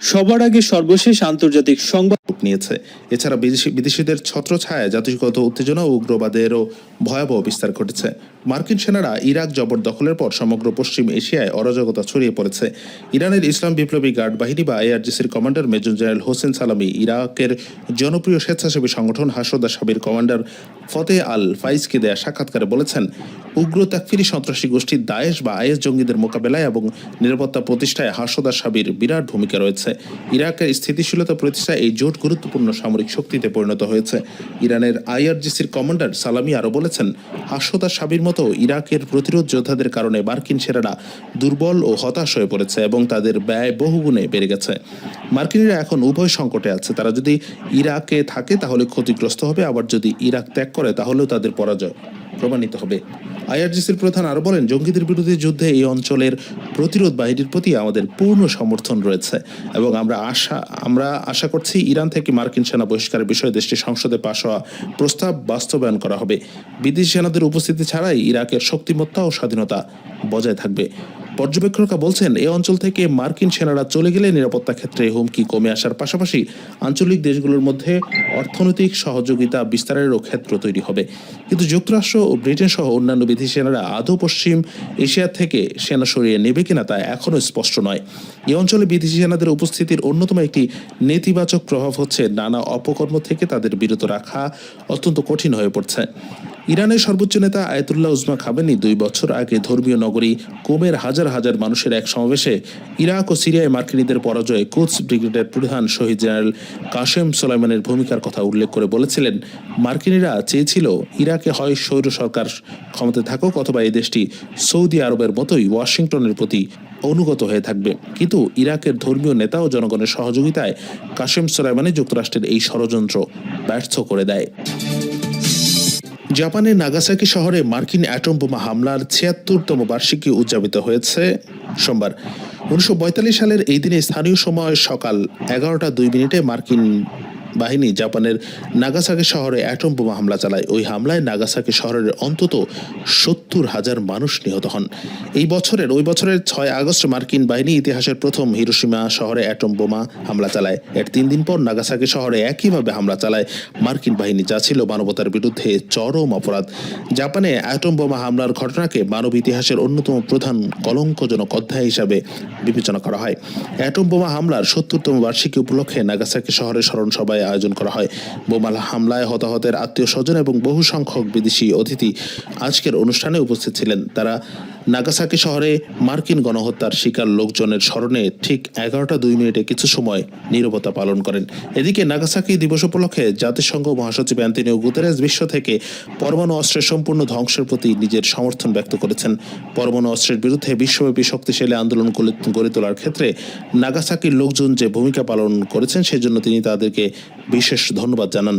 সবার আগে সর্বশেষ আন্তর্জাতিক সংবাদ নিয়েছে। এছাড়া বিদেশি বিদেশিদের ছত্রছায়ায় জাতিগত উত্তেজনা ও উগ্রবাদেরও ভয়াবহ বিস্তার ঘটেছে। মার্কিন সেনারা ইরাক জবরদখলের পর সমগ্র পশ্চিম এশিয়ায় অরাজকতা ছড়িয়ে পড়েছে। ইরানের ইসলাম বিপ্লবী গার্ড বাহিনী বা আইআরজিসির commander major general Hossein Salami ইরাকের জনপ্রিয় স্বেচ্ছাসেবী সংগঠন Hashd Shaabi commander Fateh al ফাইজকে দেয়া সাক্ষাৎকারে বলেছেন, উগ্র তাকফিরি সন্ত্রাসী গোষ্ঠী দায়েশ বা আইএস জঙ্গিদের মোকাবেলায় এবং নিরাপত্তা প্রতিষ্ঠায় হাসদা সাবির বিরাট ভূমিকা রয়েছে। ইরাকের স্থিতিশীলতা প্রতিষ্ঠায় এই জোট গুরুত্বপূর্ণ সামরিক শক্তিতে পরিণত হয়েছে। ইরানের আইআরজিসির কমান্ডার সালামি আরও বলেছেন, হাসদা সাবির মতো ইরাকের প্রতিরোধ যোদ্ধাদের কারণে মার্কিন সেনারা দুর্বল ও হতাশ হয়ে পড়েছে এবং তাদের ব্যয় বহুগুণে বেড়ে গেছে। মার্কিনিরা এখন উভয় সংকটে আছে। তারা যদি ইরাকে থাকে তাহলে ক্ষতিগ্রস্ত হবে, আবার যদি ইরাক ত্যাগ করে তাহলেও তাদের পরাজয় প্রমাণিত হবে। আইআরজিসির প্রধান আরও বলেন, জঙ্গিদের বিরুদ্ধে যুদ্ধে এই অঞ্চলের প্রতিরোধ বাহিনীর প্রতি আমাদের পূর্ণ সমর্থন রয়েছে এবং আমরা আশা আমরা আশা করছি ইরান থেকে মার্কিন সেনা বহিষ্কারের বিষয়ে দেশটির সংসদে পাশ হওয়া প্রস্তাব বাস্তবায়ন করা হবে। বিদেশি সেনাদের উপস্থিতি ছাড়াই ইরাকের শক্তিমত্তা ও স্বাধীনতা বজায় থাকবে। পর্যবেক্ষকরা বলছেন এই অঞ্চল থেকে মার্কিন সেনারা চলে গেলে নিরাপত্তা ক্ষেত্রে হুমকি কমে আসার পাশাপাশি আঞ্চলিক দেশগুলোর মধ্যে অর্থনৈতিক সহযোগিতা বিস্তারেরও ক্ষেত্র তৈরি হবে। কিন্তু যুক্তরাষ্ট্র ও ব্রিটেন সহ অন্যান্য বিদেশি সেনারা আদৌ পশ্চিম এশিয়া থেকে সেনা সরিয়ে নেবে কিনা তা এখনও স্পষ্ট নয়। এ অঞ্চলে বিদেশি সেনাদের উপস্থিতির অন্যতম একটি নেতিবাচক প্রভাব হচ্ছে নানা অপকর্ম থেকে তাদের বিরত রাখা অত্যন্ত কঠিন হয়ে পড়ছে। ইরানের সর্বোচ্চ নেতা আয়তুল্লাহ উজমা খামেনি দুই বছর আগে ধর্মীয় নগরী কোমের হাজার হাজার মানুষের এক সমাবেশে ইরাক ও সিরিয়ায় মার্কিনীদের পরাজয়ে কোচ ব্রিগেডের প্রধান শহীদ জেনারেল কাশেম সোলাইমানের ভূমিকার কথা উল্লেখ করে বলেছিলেন, মার্কিনীরা চেয়েছিল ইরাকে হয় সৌর সরকার ক্ষমতায় থাকুক অথবা এই দেশটি সৌদি আরবের মতোই ওয়াশিংটনের প্রতি অনুগত হয়ে থাকবে। কিন্তু ইরাকের ধর্মীয় নেতা ও জনগণের সহযোগিতায় কাশেম সোলাইমানি যুক্তরাষ্ট্রের এই ষড়যন্ত্র ব্যর্থ করে দেয়। জাপানের নাগাসাকি শহরে মার্কিন অ্যাটম বোমা হামলার ছিয়াত্তরতম বার্ষিকী উদযাপিত হয়েছে সোমবার। উনিশশো পঁয়তাল্লিশ সালের এই দিনে স্থানীয় সময় সকাল এগারোটা দুই মিনিটে মার্কিন বাহিনী জাপানের নাগাসাকি শহরে অ্যাটম বোমা হামলা চালায়। ওই হামলায় নাগাসাকি শহরের অন্তত সত্তর হাজার মানুষ নিহত হন। এই বছরের, ওই বছরের ছয় আগস্ট মার্কিন বাহিনী ইতিহাসের প্রথম হিরোসীমা শহরে অ্যাটম বোমা হামলা চালায়। এর তিন দিন পর নাগাসাকি শহরে একইভাবে হামলা চালায় মার্কিন বাহিনী, যা ছিল মানবতার বিরুদ্ধে চরম অপরাধ। জাপানে অ্যাটম বোমা হামলার ঘটনাকে মানব ইতিহাসের অন্যতম প্রধান কলঙ্কজনক অধ্যায় হিসাবে বিবেচনা করা হয়। অ্যাটম বোমা হামলার সত্তরতম বার্ষিকী উপলক্ষে নাগাসাকি শহরে স্মরণ সভায় আয়োজন করা হয়। বোমা হামলায় হতাহতের আত্মীয় স্বজন এবং বহু সংখ্যক বিদেশি অতিথি আজকের অনুষ্ঠানে উপস্থিত ছিলেন। তারা নাগাসাকি শহরে মার্কিন গণহত্যার শিকার লোকজনের স্মরণে ঠিক এগারোটা দুই মিনিটে কিছু সময় নীরবতা পালন করেন। এদিকে নাগাসাকি দিবস উপলক্ষে জাতিসংঘ মহাসচিব অ্যান্টনিও গুতেরেস বিশ্ব থেকে পরমাণু অস্ত্রের সম্পূর্ণ ধ্বংসের প্রতি নিজের সমর্থন ব্যক্ত করেছেন। পরমাণু অস্ত্রের বিরুদ্ধে বিশ্বব্যাপী শক্তিশালী আন্দোলন গড়ে তোলার ক্ষেত্রে নাগাসাকির লোকজন যে ভূমিকা পালন করেছেন, সেজন্য তিনি তাদেরকে বিশেষ ধন্যবাদ জানান।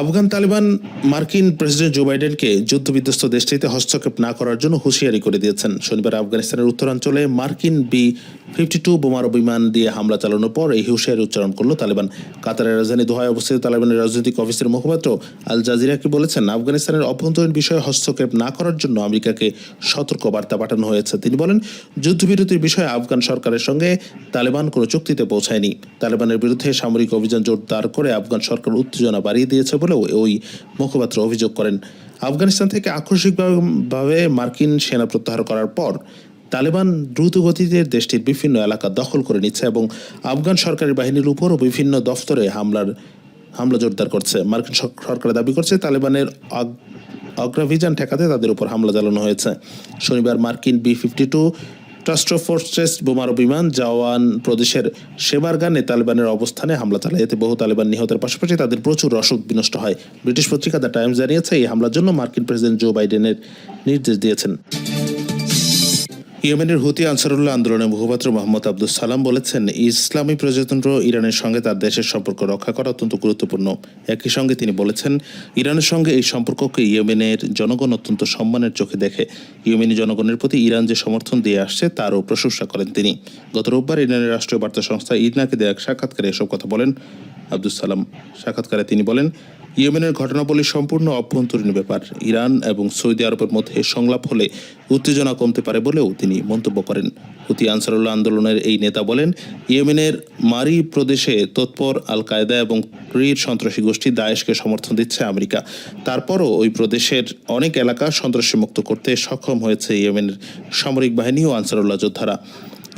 আফগান তালিবান মার্কিন প্রেসিডেন্ট জো বাইডেনকে যুদ্ধবিধ্বস্ত দেশটিতে হস্তক্ষেপ না করার জন্য হুঁশিয়ারি করে দিয়েছেন। শনিবার আফগানিস্তানের উত্তরাঞ্চলে মার্কিন বি ফিফটি টু বোমারু বিমান দিয়ে হামলা চালানোর পর এই হুঁশিয়ারি উচ্চারণ করল তালেবান। কাতারের রাজধানী দোহায় অবস্থিত তালেবানের রাজনৈতিক অফিসের মুখপাত্র আল জাজিরাকে বলেছেন, আফগানিস্তানের অভ্যন্তরীণ বিষয়ে হস্তক্ষেপ না করার জন্য আমেরিকাকে সতর্ক বার্তা পাঠানো হয়েছে। তিনি বলেন, যুদ্ধবিরতির বিষয়ে আফগান সরকারের সঙ্গে তালেবান কোনো চুক্তিতে পৌঁছায়নি। তালেবানের বিরুদ্ধে সামরিক অভিযান জোরদার করে আফগান সরকার উত্তেজনা বাড়িয়ে দিয়েছে বলেও ওই মুখপাত্র অভিযোগ করেন। আফগানিস্তান থেকে আকস্মিকভাবে মার্কিন সেনা প্রত্যাহার করার পর তালেবান দ্রুত গতিতে দেশটির বিভিন্ন এলাকা দখল করে নিচ্ছে এবং আফগান সরকারি বাহিনীর উপরও বিভিন্ন দফতরে হামলার, হামলা জোরদার করছে। মার্কিন সরকার দাবি করছে, তালেবানের অগ- অগ্রাভিযান ঠেকাতে তাদের উপর হামলা চালানো হয়েছে। শনিবার মার্কিন বি ফিফটি টু ট্রাস্ট্রোফোর্সেস বোমারু বিমান জওয়ান প্রদেশের সেবারগানে তালেবানের অবস্থানে হামলা চালায়। এতে বহু তালেবান নিহতের পাশাপাশি তাদের প্রচুর রসদ বিনষ্ট হয়। ব্রিটিশ পত্রিকা দ্য টাইমস জানিয়েছে, এই হামলার জন্য মার্কিন প্রেসিডেন্ট জো বাইডেনের নির্দেশ দিয়েছেন। ইয়েমেনের হুতি আনসারুল্লাহ আন্দোলনের মুখপাত্র মোহাম্মদ আব্দুল সালাম বলেছেন, ইসলামী প্রজাতন্ত্র ইরানের সঙ্গে তার দেশের সম্পর্ক রক্ষা করা অত্যন্ত গুরুত্বপূর্ণ। একই সঙ্গে তিনি বলেছেন, ইরানের সঙ্গে এই সম্পর্ককে ইয়েমেনের জনগণ অত্যন্ত সম্মানের চোখে দেখে। ইয়েমেনি জনগণের প্রতি ইরান যে সমর্থন দিয়ে আসছে, তারও প্রশংসা করেন তিনি। গত রোববার ইরানের রাষ্ট্রীয় বার্তা সংস্থা ইরনাকে দেয়া এক সাক্ষাৎকারে এসব কথা বলেন। আব্দুল সালাম সাক্ষাৎকারে তিনি বলেন, ইয়েমেনের ঘটনাবলী সম্পূর্ণ অভ্যন্তরীণ ব্যাপার। ইরান এবং সৌদি আরবের মধ্যে সংলাপ হলে উত্তেজনা কমতে পারে বলেও তিনি মন্তব্য করেন। হুতি আনসারুল্লাহ আন্দোলনের এই নেতা বলেন, ইয়েমেনের মারি প্রদেশে তৎপর আল কায়দা এবং ক্রির সন্ত্রাসী গোষ্ঠী দায়েশকে সমর্থন দিচ্ছে আমেরিকা। তারপরও ওই প্রদেশের অনেক এলাকা সন্ত্রাসী মুক্ত করতে সক্ষম হয়েছে ইয়েমেনের সামরিক বাহিনী ও আনসারুল্লাহ যোদ্ধারা।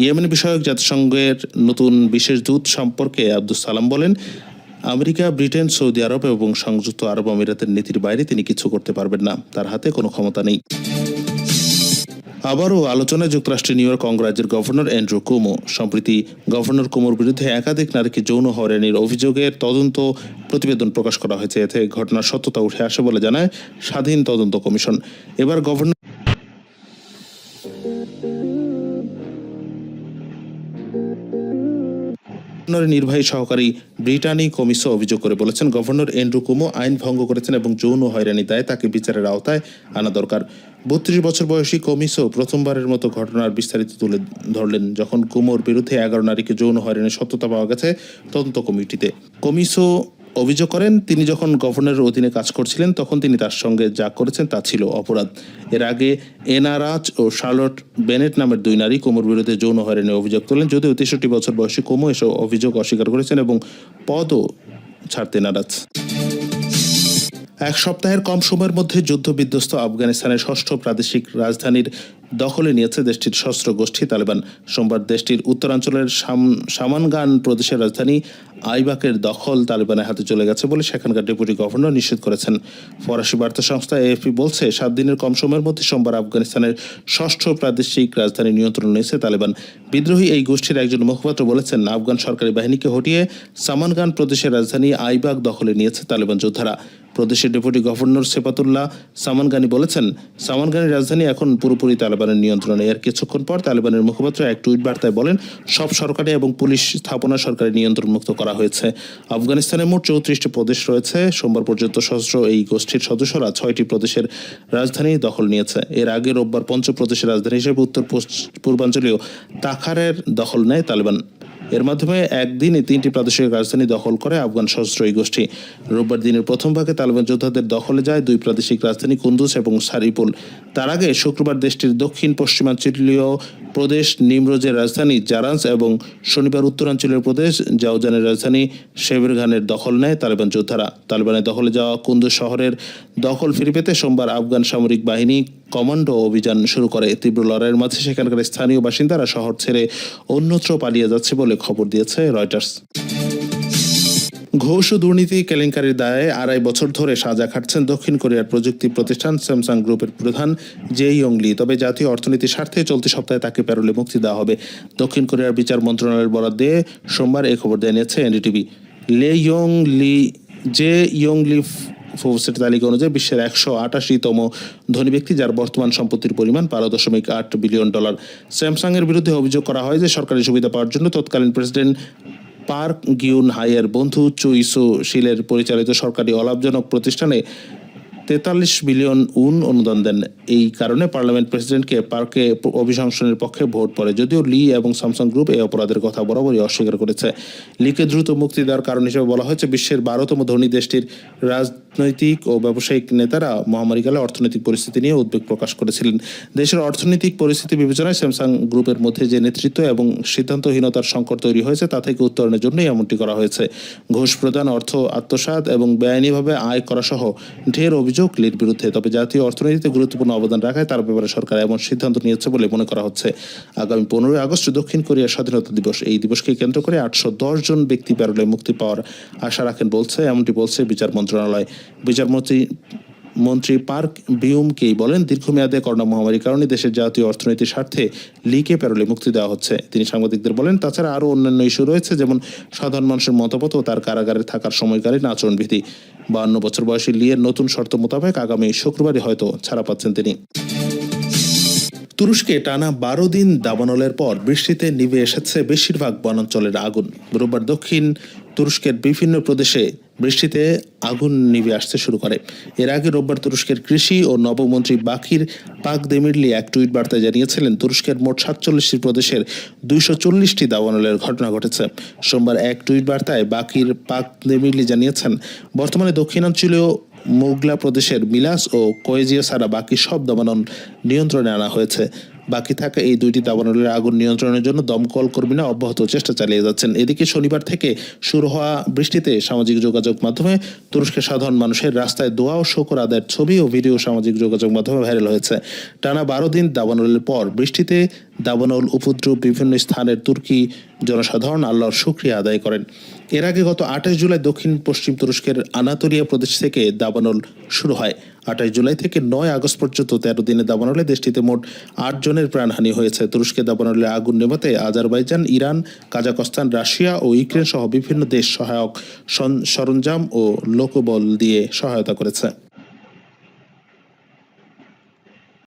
ইয়েমেন বিষয়ক জাতিসংঘের নতুন বিশেষ দূত সম্পর্কে আব্দুল সালাম বলেন, আমেরিকা, ব্রিটেন, সৌদি আরব এবং সংযুক্ত আরব আমিরাতের নীতির বাইরে তিনি কিছু করতে পারবেন না। তার হাতে কোনো ক্ষমতা নেই। আবারও আলোচনায় যুক্তরাষ্ট্রের নিউ ইয়র্ক অঙ্গরাজ্যের গভর্নর অ্যান্ড্রু কুমো। সম্প্রতি গভর্নর কুমোর বিরুদ্ধে একাধিক নারীকে যৌন হয়রানির অভিযোগের তদন্ত প্রতিবেদন প্রকাশ করা হয়েছে। এতে ঘটনার সত্যতা উঠে আসে বলে জানায় স্বাধীন তদন্ত কমিশন। এবার গভর্নর গভর্নরের নির্বাহী সহকারী ব্রিটানি কমিশন অভিযোগ করে বলেছেন, গভর্নর এন্ড্রু কুমো আইন ভঙ্গ করেছেন এবং যৌন হয়রানি দায় তাকে বিচারের আওতায় আনা দরকার। বত্রিশ বছর বয়সী কমিশো প্রথমবারের মতো ঘটনার বিস্তারিত তুলে ধরলেন। যখন কুমোর বিরুদ্ধে এগারো নারীকে যৌন হয়রানির সত্যতা পাওয়া গেছে তদন্ত কমিটিতে। কমিশো অভিযোগ করেন, তিনি যখন গভর্নরের অধীনে কাজ করছিলেন, তখন তিনি তার সঙ্গে যা করেছেন তা ছিল অপরাধ। এর আগে এনারাজ ও শার্লট বেনেট নামের দুই নারী কোমর বিরুদ্ধে যৌন হয়রানি অভিযোগ তোলেন, যদিও তেষট্টি বছর বয়সী কোমো এসব অভিযোগ অস্বীকার করেছেন এবং পদও ছাড়তে নারাজ। এক সপ্তাহের কম সময়ের মধ্যে যুদ্ধ বিধ্বস্ত আফগানিস্তানের ষষ্ঠ প্রাদেশিক রাজধানীর দখলে নিয়েছে দেশটির সশস্ত্র গোষ্ঠী তালেবান। সোমবার দেশটির উত্তরাঞ্চলের সামানগান প্রদেশের রাজধানী আইবাকের দখল তালেবানের হাতে চলে গেছে বলে সেখানকার ডেপুটি গভর্নর নিশ্চিত করেছেন। ফরাসি বার্তা সংস্থা এএফপি বলছে, সাত দিনের কম সময়ের মধ্যে সোমবার আফগানিস্তানের ষষ্ঠ প্রাদেশিক রাজধানী নিয়ন্ত্রণ নিয়েছে তালেবান। বিদ্রোহী এই গোষ্ঠীর একজন মুখপাত্র বলেছেন, আফগান সরকারি বাহিনীকে হটিয়ে সামানগান প্রদেশের রাজধানী আইবাক দখলে নিয়েছে তালেবান যোদ্ধারা। প্রদেশের ডেপুটি গভর্নর সেপাতুল্লাহ সামানগানি বলেছেন সামানগানের রাজধানী এখন পুরোপুরি তালেবানের নিয়ন্ত্রণে। এর কিছুক্ষণ পর তালেবানের মুখপাত্র এক টুইট বার্তায় বলেন, সব সরকারি এবং পুলিশ স্থাপনা সরকারি নিয়ন্ত্রণ মুক্ত করা হয়েছে। আফগানিস্তানে মোট চৌত্রিশটি প্রদেশ রয়েছে। সোমবার পর্যন্ত সশস্ত্র এই গোষ্ঠীর সদস্যরা ছয়টি প্রদেশের রাজধানী দখল নিয়েছে। এর আগে রোববার পঞ্চ প্রদেশের রাজধানী হিসেবে উত্তর পূর্বাঞ্চলীয় তাখারের দখল নেয় তালেবান। এর মাধ্যমে একদিনে তিনটি প্রাদেশিক রাজধানী দখল করে আফগান সশস্ত্র গোষ্ঠী। রোববার দিনের প্রথম ভাগে তালেবান যোদ্ধাদের দখলে যায় দুই প্রাদেশিক রাজধানী কুন্দুজ এবং সারিপুল। তার আগে শুক্রবার দেশটির দক্ষিণ, পশ্চিমাঞ্চলীয় প্রদেশ নিমরোজের রাজধানী জারান্স এবং শনিবার উত্তরাঞ্চলীয় প্রদেশ জাউজানের রাজধানী শেবেরগানের দখল নেয় তালেবান যোদ্ধারা। তালেবানের দখলে যাওয়া কুন্দুজ শহরের দখল ফিরে পেতে সোমবার আফগান সামরিক বাহিনী কমান্ডো অভিযান শুরু করে। তীব্র লড়াইয়ের মাঝে সেখানকার স্থানীয় বাসিন্দারা শহর ছেড়ে অন্যত্র পালিয়ে যাচ্ছে বলে খবর দিয়েছে রয়টার্স। ঘোষ দুর্নীতি কেলেঙ্কারির দায়ে আড়াই বছর ধরে সাজা খাটছেন দক্ষিণ কোরিয়ার প্রযুক্তি প্রতিষ্ঠান স্যামসাং গ্রুপের প্রধান জে ইয়ংলি। তবে জাতীয় অর্থনীতির স্বার্থে চলতি সপ্তাহে তাকে প্যারোলে মুক্তি দেওয়া হবে। দক্ষিণ কোরিয়ার বিচার মন্ত্রণালয়ের বরাদ দিয়ে সোমবার এই খবর জানিয়েছে এনডিটিভি। লে ইয়ং লি জে ইয়ং লি ফোর্সের তালিকা অনুযায়ী বিশ্বের একশো আটাশিতম ধনী ব্যক্তি, যার বর্তমান সম্পত্তির পরিমাণ বারো দশমিক আট বিলিয়ন ডলার। স্যামসাং এর বিরুদ্ধে অভিযোগ করা হয় যে সরকারি সুবিধা পাওয়ার জন্য তৎকালীন প্রেসিডেন্ট পার্ক গিউন হাইয়ের বন্ধু চুইসো শিলের পরিচালিত সরকারি অলাভজনক প্রতিষ্ঠানে তেতাল্লিশ বিলিয়ন উন অনুদান দেন। এই কারণে পার্লামেন্ট প্রেসিডেন্টকে পার্কে অভিশংসনের পক্ষে ভোট পড়ে। যদিও লি এবং স্যামসাং গ্রুপ এই অপরাধের কথা বরাবরই অস্বীকার করেছে। লিকে দ্রুত মুক্তি দেওয়ার কারণ হিসেবে বলা হয়েছে, বিশ্বের বারোতম ধনী দেশটির রাজনৈতিক ও ব্যবসায়িক নেতারা মহামারীকালে অর্থনৈতিক পরিস্থিতি নিয়ে উদ্বেগ প্রকাশ করেছিলেন। দেশের অর্থনৈতিক পরিস্থিতি বিবেচনায় স্যামসাং গ্রুপের মধ্যে যে নেতৃত্ব এবং সিদ্ধান্তহীনতার সংকট তৈরি হয়েছে, তা থেকে উত্তরণের জন্যই এমনটি করা হয়েছে। ঘুষ প্রদান, অর্থ আত্মসাৎ এবং বেআইনিভাবে আয় করা সহ ঢের অভিযোগ লির বিরুদ্ধে। তবে জাতীয় অর্থনীতিতে গুরুত্বপূর্ণ অবদান রাখায় তার ব্যাপারে সরকার এমন সিদ্ধান্ত নিয়েছে বলে মনে করা হচ্ছে। আগামী পনেরোই আগস্ট দক্ষিণ কোরিয়ার স্বাধীনতা দিবস। এই দিবসকে কেন্দ্র করে আটশো দশ জন ব্যক্তি প্যারোলে মুক্তি পাওয়ার আশা রাখেন বলছে, এমনটি বলছে বিচার মন্ত্রণালয়। বিচারমন্ত্রী মন্ত্রী পার্ক বিউমকেই বলেন, দীর্ঘমেয়াদে করোনা মহামারীর কারণে দেশের জাতীয় অর্থনীতির স্বার্থে লিকে প্যারোলে মুক্তি দেওয়া হচ্ছে। তিনি সাংবাদিকদের বলেন, তাছাড়া আরও অন্যান্য ইস্যু রয়েছে, যেমন সাধারণ মানুষের মতামত ও তার কারাগারে থাকার সময়কালীন আচরণবিধি বান্ন বছর বয়সী লিয়ের নতুন শর্ত মোতাবেক আগামী শুক্রবারই হয়তো ছাড়া পাচ্ছেন তিনি। তুরস্কে টানা বারো দিন দাবানলের পর বৃষ্টিতে নিভে এসেছে বেশিরভাগ বনাঞ্চলের আগুন। রোববার দক্ষিণ তুরস্কের বিভিন্ন প্রদেশে বৃষ্টিতে আগুন নিভে আসতে শুরু করে। এর আগে রোববার তুরস্কের কৃষি ও নবমন্ত্রী বাকির পাক দেমিরলি এক টুইট বার্তায় জানিয়েছিলেন, তুরস্কের মোট সাতচল্লিশটি প্রদেশের দুইশো চল্লিশটি দাবানলের ঘটনা ঘটেছে। সোমবার এক টুইট বার্তায় বাকির পাক দেমিরলি জানিয়েছেন, বর্তমানে দক্ষিণাঞ্চলীয় মোগলা প্রদেশের মিলাস ও কোয়েজিয়া ছাড়া বাকি সব দাবানল নিয়ন্ত্রণে আনা হয়েছে। বাকি থাকা এই দুইটি দাবানলের আগুন নিয়ন্ত্রণের জন্য দমকল কর্মীরা অব্যাহত চেষ্টা চালিয়ে যাচ্ছেন। এদিকে শনিবার থেকে শুরু হওয়া বৃষ্টিতে সামাজিক যোগাযোগ মাধ্যমে তুরস্কের সাধারণ মানুষের রাস্তায় দোয়া ও শোকর আদায়ের ছবি ও ভিডিও সামাজিক যোগাযোগ মাধ্যমে ভাইরাল হয়েছে। টানা বারো দিন দাবানলের পর বৃষ্টিতে দাবানল উপদ্রব বিভিন্ন স্থানের তুর্কি জনসাধারণ আল্লাহর শুক্রিয়া আদায় করেন। এর আগে গত আঠাশ জুলাই দক্ষিণ পশ্চিম তুরস্কের আনাতোরিয়া প্রদেশ থেকে দাবানল শুরু হয়। আঠাশ জুলাই থেকে নয় আগস্ট পর্যন্ত তেরো দিনে দাবানলে দেশটিতে মোট আট জনের প্রাণহানি হয়েছে। তুরস্কে দাবানলে আগুন নেভাতে আজারবাইজান, ইরান কাজাকস্তান রাশিয়া ও ইউক্রেন সহ বিভিন্ন দেশ সহায়ক সরঞ্জাম ও লোকবল দিয়ে সহায়তা করেছে।